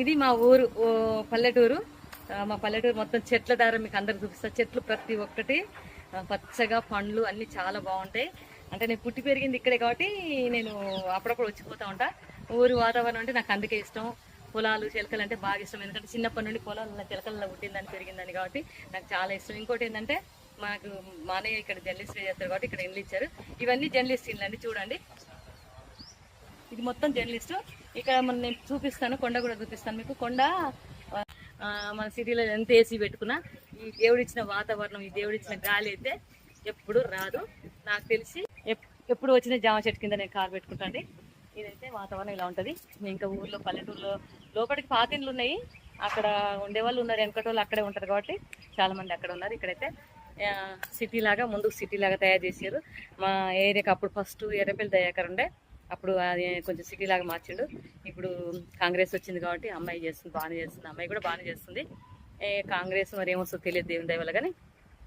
ఇది మా ఊరు పల్లెటూరు. మా పల్లెటూరు మొత్తం చెట్ల దారి మీకు అందరికి చూపిస్తా. చెట్లు ప్రతి ఒక్కటి పచ్చగా పండ్లు అన్నీ చాలా బాగుంటాయి. అంటే నేను పుట్టి పెరిగింది ఇక్కడే కాబట్టి నేను అప్పుడప్పుడు వచ్చిపోతా ఉంటా. ఊరు వాతావరణం అంటే నాకు అందుకే ఇష్టం. పొలాలు చిలకలు అంటే బాగా ఇష్టం. ఎందుకంటే చిన్నప్పటి నుండి పొలాల్లో చిలకలలో పుట్టిందని పెరిగిందని కాబట్టి నాకు చాలా ఇష్టం. ఇంకోటి ఏంటంటే మాకు మా అన్నయ్య ఇక్కడ జర్నలిస్ట్ చేస్తారు కాబట్టి ఇక్కడ ఇండ్లు ఇచ్చారు. ఇవన్నీ జర్నలిస్ట్ ఇండ్లు అండి చూడండి. ఇది మొత్తం జర్నలిస్ట్. ఇక్కడ మన నేను చూపిస్తాను కొండ కూడా చూపిస్తాను మీకు. కొండ మన సిటీలో ఎంత ఏసీ పెట్టుకున్నా ఈ దేవుడిచ్చిన వాతావరణం ఈ దేవుడిచ్చిన గాలి అయితే ఎప్పుడు రాదు. నాకు తెలిసి ఎప్పుడు వచ్చిన జామ చెట్టు కింద నేను కారు పెట్టుకుంటాండి ఇదైతే వాతావరణం ఇలా ఉంటుంది. ఇంకా ఊర్లో పల్లెటూరులో లోపలికి పాతిండ్లు ఉన్నాయి. అక్కడ ఉండేవాళ్ళు ఉన్నారు వెనకటి వాళ్ళు అక్కడే ఉంటారు కాబట్టి చాలా మంది అక్కడ ఉన్నారు. ఇక్కడైతే సిటీ లాగా ముందుకు సిటీ లాగా తయారు చేశారు. మా ఏరియాకి అప్పుడు ఫస్ట్ ఎర్రపల్లి దయాకర్ ఉండే. అప్పుడు అది కొంచెం సిటీ లాగా మార్చిండు. ఇప్పుడు కాంగ్రెస్ వచ్చింది కాబట్టి అమ్మాయి చేస్తుంది బాగానే చేస్తుంది. అమ్మాయి కూడా బాగానే చేస్తుంది. కాంగ్రెస్ మరి ఏమొస్తుందో తెలియదు దేవుని దయవల్ల కానీ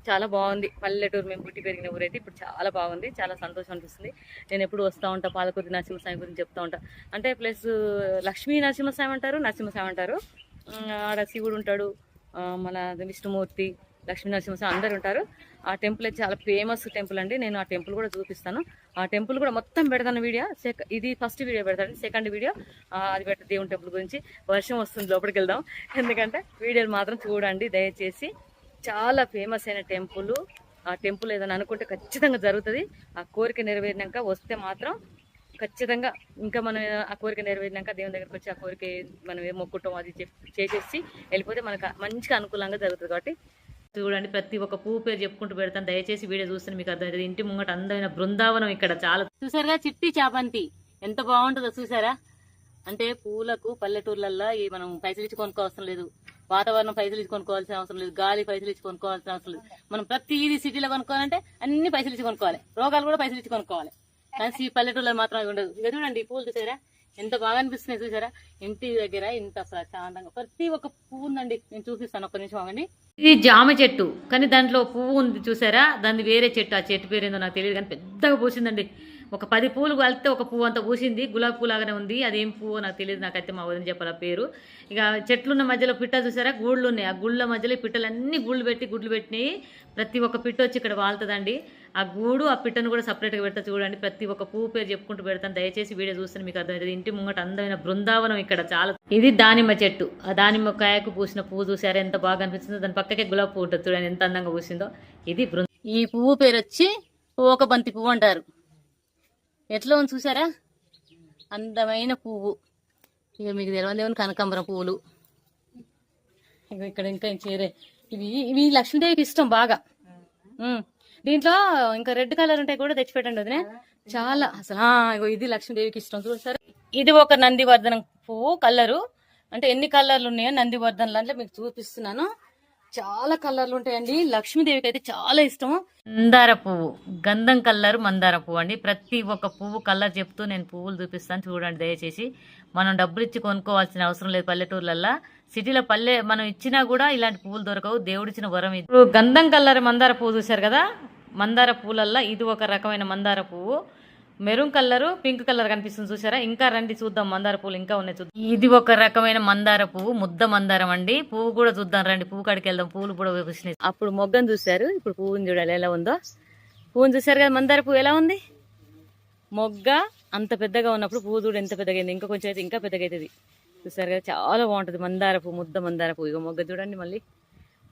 చాలా బాగుంది. పల్లెటూరు మేము పుట్టి పెరిగిన ఊరైతే ఇప్పుడు చాలా బాగుంది. చాలా సంతోషం అనిపిస్తుంది. నేను ఎప్పుడు వస్తూ ఉంటా పాలకుర్తి నరసింహస్వామి గురించి చెప్తా ఉంటా. అంటే ప్లస్ లక్ష్మీ నరసింహస్వామి అంటారు నరసింహస్వామి అంటారు. ఆడ శివుడు ఉంటాడు మన విష్ణుమూర్తి లక్ష్మీ నరసింహస్వామి అందరు ఉంటారు. ఆ టెంపుల్ అయితే చాలా ఫేమస్ టెంపుల్ అండి. నేను ఆ టెంపుల్ కూడా చూపిస్తాను. ఆ టెంపుల్ కూడా మొత్తం పెడతాను వీడియో. ఇది ఫస్ట్ వీడియో పెడతాను. సెకండ్ వీడియో అది పెడతా దేవుని టెంపుల్ గురించి. వర్షం వస్తుంది లోపలికి వెళ్దాం. ఎందుకంటే వీడియోలు మాత్రం చూడండి దయచేసి. చాలా ఫేమస్ అయిన టెంపుల్ ఆ టెంపుల్ ఏదైనా అనుకుంటే ఖచ్చితంగా జరుగుతుంది. ఆ కోరిక నెరవేరినాక వస్తే మాత్రం ఖచ్చితంగా ఇంకా మనం ఆ కోరిక నెరవేరినాక దేవుని దగ్గరికి వచ్చి ఆ కోరిక మనం ఏం అది చేసేసి వెళ్ళిపోతే మనకు మంచిగా అనుకూలంగా జరుగుతుంది కాబట్టి చూడండి ప్రతి ఒక్క పువ్వు పేరు చెప్పుకుంటూ పెడతాను. దయచేసి వీడియో చూస్తే మీకు అర్థమవుతుంది. ఇంటి ముంగట అందమైన బృందావనం ఇక్కడ చాలా. చూసారుగా చిట్టి చాపంతి ఎంత బాగుంటుందో చూసారా? అంటే పూలకు పల్లెటూర్లల్లో ఈ మనం పైసలు ఇచ్చి కొనుక్కోవసం లేదు. వాతావరణం పైసలు ఇచ్చి కొనుక్కోవాల్సిన అవసరం లేదు. గాలి పైసలు ఇచ్చి కొనుక్కోవాల్సిన అవసరం లేదు. మనం ప్రతిదీ సిటీలో కొనుక్కోవాలంటే అన్ని పైసలు ఇచ్చి కొనుక్కోవాలి. రోగాలు కూడా పైసలు ఇచ్చి కొనుక్కోవాలి. కానీ ఈ పల్లెటూర్లో మాత్రం అవి ఉండదు ఇక చూడండి పూలు చూసారా? ఎంత బాగా అనిపిస్తున్నాయి చూసారా? ఇంటి దగ్గర ఇంత ప్రశాంతంగా ప్రతి ఒక్క పువ్వు ఉందండి. నేను చూపిస్తాను ఒక్క నిమిషం అవ్వండి ఇది జామ చెట్టు కానీ దాంట్లో పువ్వు ఉంది చూసారా? దాన్ని వేరే చెట్టు ఆ చెట్టు పేరు ఏందో నాకు తెలియదు కానీ పెద్దగా పూసిందండి. ఒక పది పూలు కలిస్తే ఒక పువ్వు అంత పూసింది గులాబీ పూలాగానే ఉంది. అదేం పువ్వు నాకు తెలియదు నాకైతే మా వదిన చెప్పాలి పేరు. ఇక చెట్లున్న మధ్యలో పిట్ట చూసారా? గూళ్ళు ఉన్నాయి ఆ గుళ్ళ మధ్యలో పిట్టలన్నీ గుళ్ళు పెట్టి గుడ్లు పెట్టినాయి. ప్రతి ఒక్క పిట్ట వచ్చి ఇక్కడ వాళ్తుందండి. ఆ గూడు ఆ పిట్టను కూడా సపరేట్గా పెడతా చూడండి. ప్రతి ఒక్క పువ్వు పేరు చెప్పుకుంటూ పెడతాను. దయచేసి వీడియో చూస్తే మీకు అర్థమవుతుంది. ఇంటి ముంగట అందమైన బృందావనం ఇక్కడ చాలా. ఇది దానిమ్మ చెట్టు. ఆ దానిమ్మ కాయకు పూసిన పువ్వు చూసారా? ఎంత బాగా అనిపిస్తుందో. దాని పక్కకే గులాబీ పువ్వు ఉంటుంది చూడండి ఎంత అందంగా పూసిందో. ఇది బృంద ఈ పువ్వు పేరు వచ్చి ఒక బంతి పువ్వు అంటారు. ఎట్లా ఉంది చూసారా? అందమైన పువ్వు. ఇక మీకు తెలియదు కనకాంబరం పువ్వులు. ఇక ఇక్కడ ఇంకా చేరే ఇవి ఇవి లక్ష్మీదేవికి ఇష్టం బాగా. దీంట్లో ఇంకా రెడ్ కలర్ ఉంటాయి కూడా తెచ్చిపెట్టండి వదినే. చాలా అసలు ఇగో ఇది లక్ష్మీదేవికి ఇష్టం చూసారా? ఇది ఒక నందివర్ధనం పువ్వు కలరు. అంటే ఎన్ని కలర్లు ఉన్నాయో నందివర్ధనలు అంటే మీకు చూపిస్తున్నాను. చాలా కలర్లు ఉంటాయండి. లక్ష్మీదేవికి అయితే చాలా ఇష్టం. మందార పువ్వు. గంధం కలర్ మందార పువ్వు అండి. ప్రతి ఒక్క పువ్వు కలర్ చెప్తూ నేను పువ్వులు చూపిస్తాను చూడండి దయచేసి. మనం డబ్బులు ఇచ్చి కొనుక్కోవాల్సిన అవసరం లేదు పల్లెటూర్లల్లో. సిటీలో పల్లె మనం ఇచ్చినా కూడా ఇలాంటి పువ్వులు దొరకవు. దేవుడిచ్చిన వరం ఇది. ఇప్పుడు గంధం కలర్ మందార పువ్వు చూశారు కదా? మందార పువ్వులల్లో ఇది ఒక రకమైన మందార పువ్వు. మెరూన్ కలర్ పింక్ కలర్ కనిపిస్తుంది చూసారా? ఇంకా రండి చూద్దాం మందార పువ్వులు ఇంకా ఉన్నాయి చూద్దాం. ఇది ఒక రకమైన మందార పువ్వు ముద్ద మందారం అండి. పువ్వు కూడా చూద్దాం రండి పువ్వు కాడికి వెళ్దాం పువ్వులు కూడా వచ్చినాయి అప్పుడు మొగ్గను చూశారు ఇప్పుడు పువ్వుని చూడాలి ఎలా ఉందో. పువ్వుని చూసారు కదా మందార పువ్వు ఎలా ఉంది? మొగ్గ అంత పెద్దగా ఉన్నప్పుడు పువ్వు చూడు ఎంత పెద్దగా అయింది ఇంకా కొంచెం అయితే ఇంకా పెద్దగా అవుతుంది. చూసారు కదా చాలా బాగుంటుంది మందార పువ్వు ముద్ద మందార పువ్వు. ఇక మొగ్గ చూడండి మళ్ళీ.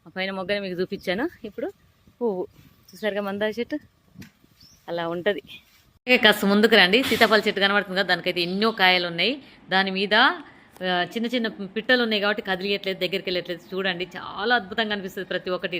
ఆ పైన మొగ్గని మీకు చూపించాను ఇప్పుడు పువ్వు. చూసారుగా మందార చెట్టు? అలా ఉంటుంది. కాస్త ముందుకు రండి. సీతాఫల చెట్టు కనబడుతుంది కదా దానికైతే ఎన్నో కాయలు ఉన్నాయి దాని మీద ఆ, చిన్న చిన్న పిట్టలు ఉన్నాయి కాబట్టి కదిలియట్లేదు దగ్గరికి వెళ్ళట్లేదు. చూడండి చాలా అద్భుతంగా అనిపిస్తుంది ప్రతి ఒక్కటి.